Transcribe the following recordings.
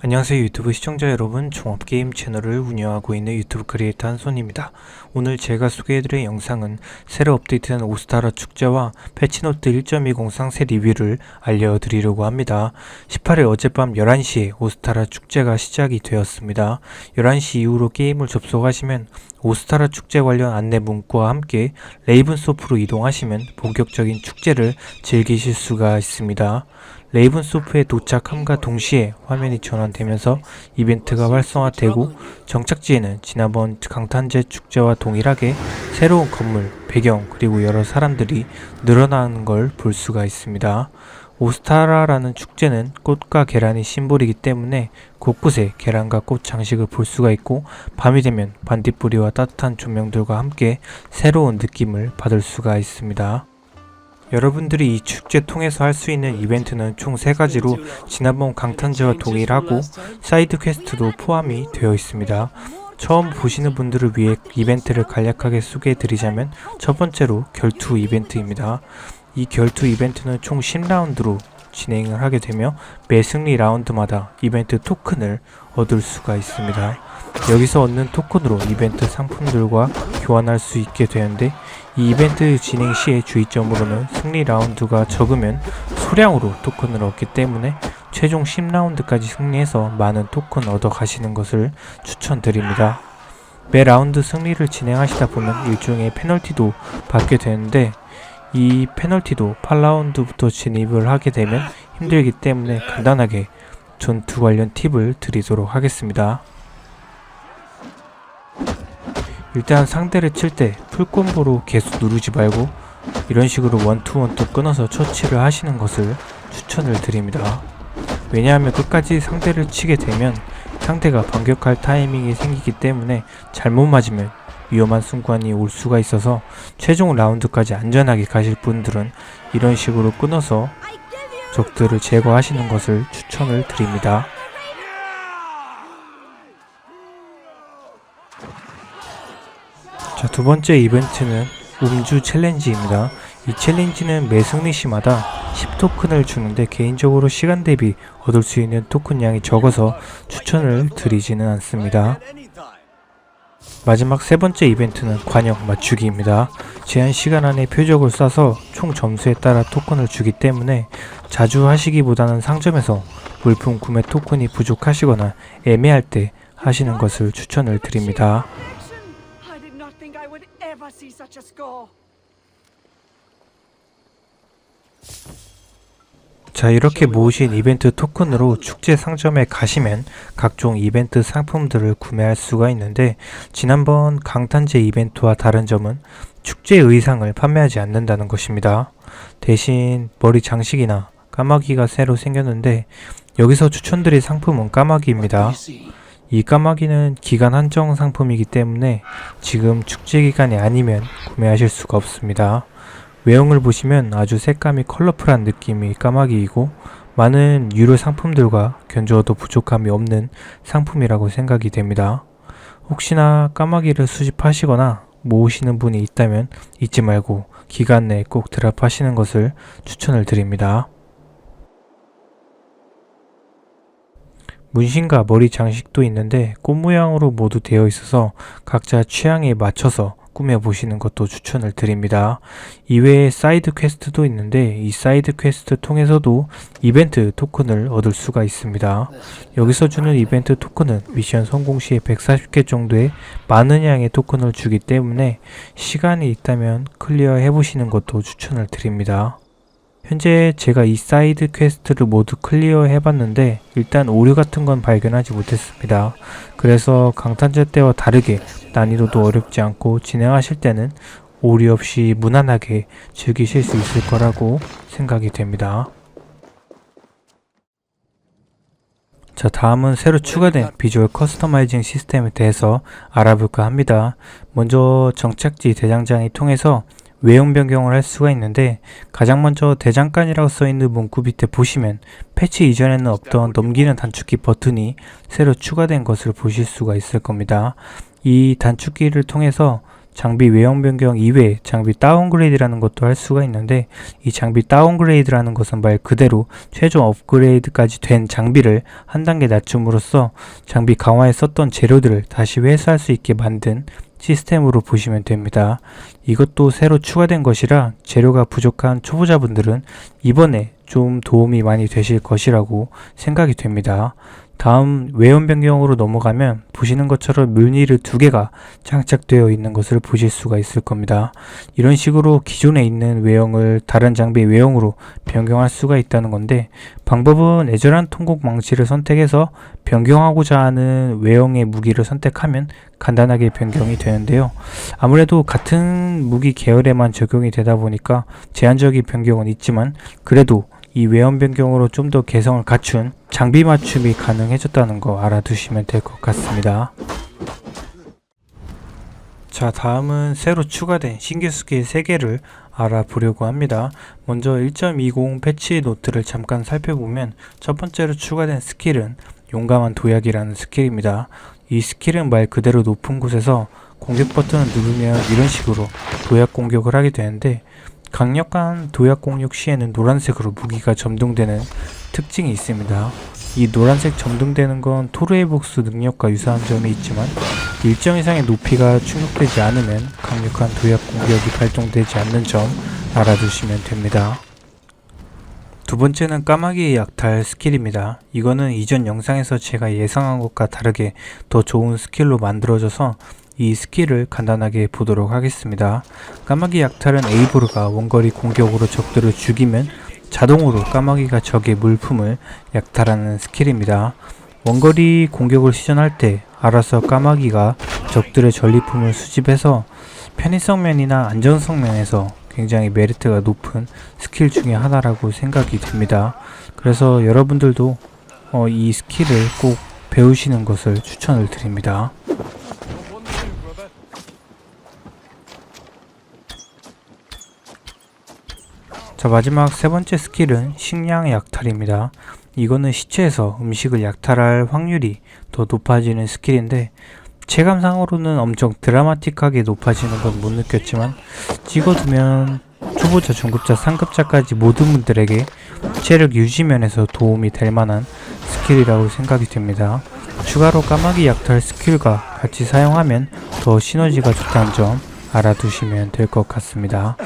안녕하세요 유튜브 시청자 여러분. 종합게임 채널을 운영하고 있는 유튜브 크리에이터 한손입니다. 오늘 제가 소개해드릴 영상은 새로 업데이트된 오스타라 축제와 패치노트 1.20 상세 리뷰를 알려드리려고 합니다. 18일 어젯밤 11시에 오스타라 축제가 시작이 되었습니다. 11시 이후로 게임을 접속하시면 오스타라 축제 관련 안내 문구와 함께 레이븐소프로 이동하시면 본격적인 축제를 즐기실 수가 있습니다 레이븐소프에 도착함과 동시에 화면이 전환되면서 이벤트가 활성화되고 정착지에는 지난번 강탄제 축제와 동일하게 새로운 건물, 배경 그리고 여러 사람들이 늘어나는 걸 볼 수가 있습니다. 오스타라라는 축제는 꽃과 계란이 심볼이기 때문에 곳곳에 계란과 꽃 장식을 볼 수가 있고 밤이 되면 반딧불이와 따뜻한 조명들과 함께 새로운 느낌을 받을 수가 있습니다. 여러분들이 이 축제 통해서 할 수 있는 이벤트는 총 3가지로 지난번 강탄제와 동일하고 사이드 퀘스트도 포함이 되어 있습니다. 처음 보시는 분들을 위해 이벤트를 간략하게 소개해 드리자면 첫 번째로 결투 이벤트입니다. 이 결투 이벤트는 총 10라운드로 진행을 하게 되며 매 승리 라운드마다 이벤트 토큰을 얻을 수가 있습니다. 여기서 얻는 토큰으로 이벤트 상품들과 교환할 수 있게 되는데 이 이벤트 진행 시의 주의점으로는 승리 라운드가 적으면 소량으로 토큰을 얻기 때문에 최종 10라운드까지 승리해서 많은 토큰 얻어 가시는 것을 추천드립니다. 매 라운드 승리를 진행하시다 보면 일종의 페널티도 받게 되는데 이 페널티도 8라운드부터 진입을 하게 되면 힘들기 때문에 간단하게 전투 관련 팁을 드리도록 하겠습니다. 일단 상대를 칠 때 풀콤보로 계속 누르지 말고 이런 식으로 원투 원투 끊어서 처치를 하시는 것을 추천을 드립니다. 왜냐하면 끝까지 상대를 치게 되면 상대가 반격할 타이밍이 생기기 때문에 잘못 맞으면 위험한 순간이 올 수가 있어서 최종 라운드까지 안전하게 가실 분들은 이런 식으로 끊어서 적들을 제거하시는 것을 추천을 드립니다. 자, 두 번째 이벤트는 음주 챌린지입니다. 이 챌린지는 매 승리 시마다 10토큰을 주는데 개인적으로 시간 대비 얻을 수 있는 토큰 양이 적어서 추천을 드리지는 않습니다. 마지막 세 번째 이벤트는 관역 맞추기입니다. 제한 시간 안에 표적을 쏴서 총 점수에 따라 토큰을 주기 때문에 자주 하시기보다는 상점에서 물품 구매 토큰이 부족하시거나 애매할 때 하시는 것을 추천을 드립니다. See such a score. 자 이렇게 모으신 이벤트 토큰으로 축제 상점에 가시면 각종 이벤트 상품들을 구매할 수가 있는데 지난번 강탄제 이벤트와 다른 점은 축제 의상을 판매하지 않는다는 것입니다. 대신 머리 장식이나 까마귀가 새로 생겼는데 여기서 추천드릴 상품은 까마귀입니다. 이 까마귀는 기간 한정 상품이기 때문에 지금 축제 기간이 아니면 구매하실 수가 없습니다. 외형을 보시면 아주 색감이 컬러풀한 느낌이 까마귀이고 많은 유료 상품들과 견주어도 부족함이 없는 상품이라고 생각이 됩니다. 혹시나 까마귀를 수집하시거나 모으시는 분이 있다면 잊지 말고 기간 내에 꼭 드랍하시는 것을 추천을 드립니다. 문신과 머리 장식도 있는데 꽃 모양으로 모두 되어 있어서 각자 취향에 맞춰서 꾸며보시는 것도 추천을 드립니다. 이외에 사이드 퀘스트도 있는데 이 사이드 퀘스트 통해서도 이벤트 토큰을 얻을 수가 있습니다. 여기서 주는 이벤트 토큰은 미션 성공 시에 140개 정도의 많은 양의 토큰을 주기 때문에 시간이 있다면 클리어 해보시는 것도 추천을 드립니다. 현재 제가 이 사이드 퀘스트를 모두 클리어 해봤는데 일단 오류 같은 건 발견하지 못했습니다. 그래서 강탄제 때와 다르게 난이도도 어렵지 않고 진행하실 때는 오류 없이 무난하게 즐기실 수 있을 거라고 생각이 됩니다. 자, 다음은 새로 추가된 비주얼 커스터마이징 시스템에 대해서 알아볼까 합니다. 먼저 정착지 대장장이 통해서 외형 변경을 할 수가 있는데 가장 먼저 대장간이라고 써있는 문구 밑에 보시면 패치 이전에는 없던 넘기는 단축키 버튼이 새로 추가된 것을 보실 수가 있을 겁니다. 이 단축키를 통해서 장비 외형 변경 이외에 장비 다운그레이드라는 것도 할 수가 있는데 이 장비 다운그레이드라는 것은 말 그대로 최종 업그레이드까지 된 장비를 한 단계 낮춤으로써 장비 강화에 썼던 재료들을 다시 회수할 수 있게 만든 시스템으로 보시면 됩니다. 이것도 새로 추가된 것이라 재료가 부족한 초보자분들은 이번에 좀 도움이 많이 되실 것이라고 생각이 됩니다. 다음 외연 변경으로 넘어가면 보시는 것처럼 뮤니르 두 개가 장착되어 있는 것을 보실 수가 있을 겁니다. 이런 식으로 기존에 있는 외형을 다른 장비의 외형으로 변경할 수가 있다는 건데 방법은 애절한 통곡 망치를 선택해서 변경하고자 하는 외형의 무기를 선택하면 간단하게 변경이 되는데요. 아무래도 같은 무기 계열에만 적용이 되다 보니까 제한적인 변경은 있지만 그래도 이 외형 변경으로 좀 더 개성을 갖춘 장비 맞춤이 가능해졌다는 거 알아두시면 될 것 같습니다. 자, 다음은 새로 추가된 신규 스킬 3개를 알아보려고 합니다. 먼저 1.20 패치 노트를 잠깐 살펴보면 첫 번째로 추가된 스킬은 용감한 도약이라는 스킬입니다. 이 스킬은 말 그대로 높은 곳에서 공격 버튼을 누르면 이런 식으로 도약 공격을 하게 되는데 강력한 도약 공격 시에는 노란색으로 무기가 점등되는 특징이 있습니다. 이 노란색 점등되는 건 토르의 복수 능력과 유사한 점이 있지만 일정 이상의 높이가 충족되지 않으면 강력한 도약 공격이 발동되지 않는 점 알아두시면 됩니다. 두 번째는 까마귀의 약탈 스킬입니다. 이거는 이전 영상에서 제가 예상한 것과 다르게 더 좋은 스킬로 만들어져서 이 스킬을 간단하게 보도록 하겠습니다. 까마귀 약탈은 에이보르가 원거리 공격으로 적들을 죽이면 자동으로 까마귀가 적의 물품을 약탈하는 스킬입니다. 원거리 공격을 시전할 때 알아서 까마귀가 적들의 전리품을 수집해서 편의성 면이나 안전성 면에서 굉장히 메리트가 높은 스킬 중에 하나라고 생각이 됩니다. 그래서 여러분들도 어, 이 스킬을 꼭 배우시는 것을 추천을 드립니다. 자 마지막 세 번째 스킬은 식량 약탈입니다. 이거는 시체에서 음식을 약탈할 확률이 더 높아지는 스킬인데 체감상으로는 엄청 드라마틱하게 높아지는 건 못 느꼈지만 찍어두면 초보자, 중급자, 상급자까지 모든 분들에게 체력 유지 면에서 도움이 될 만한 스킬이라고 생각이 됩니다. 추가로 까마귀 약탈 스킬과 같이 사용하면 더 시너지가 좋다는 점 알아두시면 될 것 같습니다.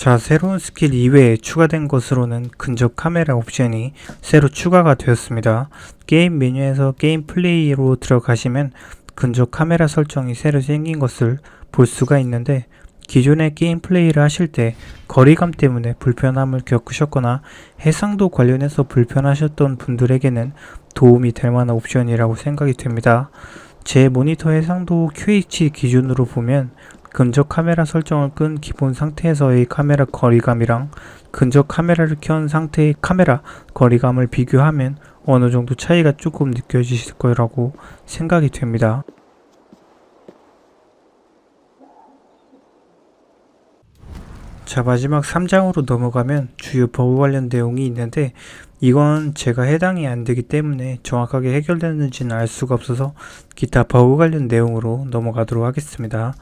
자, 새로운 스킬 이외에 추가된 것으로는 근접 카메라 옵션이 새로 추가가 되었습니다. 게임 메뉴에서 게임 플레이로 들어가시면 근접 카메라 설정이 새로 생긴 것을 볼 수가 있는데 기존의 게임 플레이를 하실 때 거리감 때문에 불편함을 겪으셨거나 해상도 관련해서 불편하셨던 분들에게는 도움이 될 만한 옵션이라고 생각이 됩니다. 제 모니터 해상도 QH 기준으로 보면 근접 카메라 설정을 끈 기본 상태에서의 카메라 거리감이랑 근접 카메라를 켠 상태의 카메라 거리감을 비교하면 어느 정도 차이가 조금 느껴지실 거라고 생각이 됩니다. 자 마지막 3장으로 넘어가면 주요 버그 관련 내용이 있는데 이건 제가 해당이 안 되기 때문에 정확하게 해결되는지는 알 수가 없어서 기타 버그 관련 내용으로 넘어가도록 하겠습니다.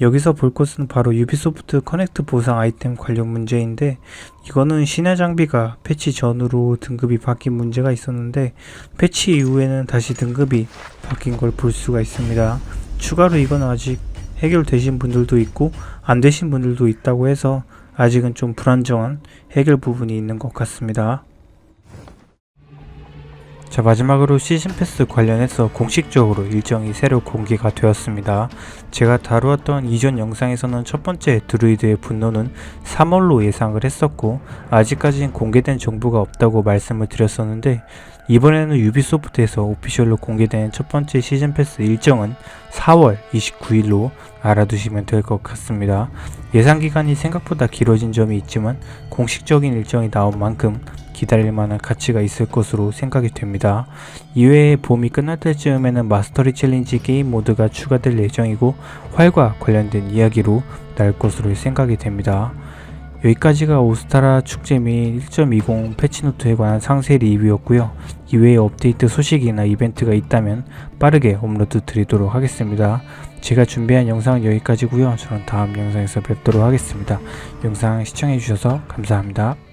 여기서 볼 것은 바로 유비소프트 커넥트 보상 아이템 관련 문제인데 이거는 신의 장비가 패치 전후로 등급이 바뀐 문제가 있었는데 패치 이후에는 다시 등급이 바뀐 걸 볼 수가 있습니다. 추가로 이건 아직 해결되신 분들도 있고 안 되신 분들도 있다고 해서 아직은 좀 불안정한 해결 부분이 있는 것 같습니다. 자 마지막으로 시즌 패스 관련해서 공식적으로 일정이 새로 공개가 되었습니다. 제가 다루었던 이전 영상에서는 첫 번째 드루이드의 분노는 3월로 예상을 했었고 아직까지는 공개된 정보가 없다고 말씀을 드렸었는데 이번에는 유비소프트에서 오피셜로 공개된 첫 번째 시즌 패스 일정은 4월 29일로 알아두시면 될 것 같습니다. 예상 기간이 생각보다 길어진 점이 있지만 공식적인 일정이 나온 만큼 기다릴 만한 가치가 있을 것으로 생각이 됩니다. 이외에 봄이 끝날 때쯤에는 마스터리 챌린지 게임 모드가 추가될 예정이고 활과 관련된 이야기로 날 것으로 생각이 됩니다. 여기까지가 오스타라 축제 및 1.20 패치노트에 관한 상세 리뷰였고요. 이외에 업데이트 소식이나 이벤트가 있다면 빠르게 업로드 드리도록 하겠습니다. 제가 준비한 영상은 여기까지고요. 저는 다음 영상에서 뵙도록 하겠습니다. 영상 시청해주셔서 감사합니다.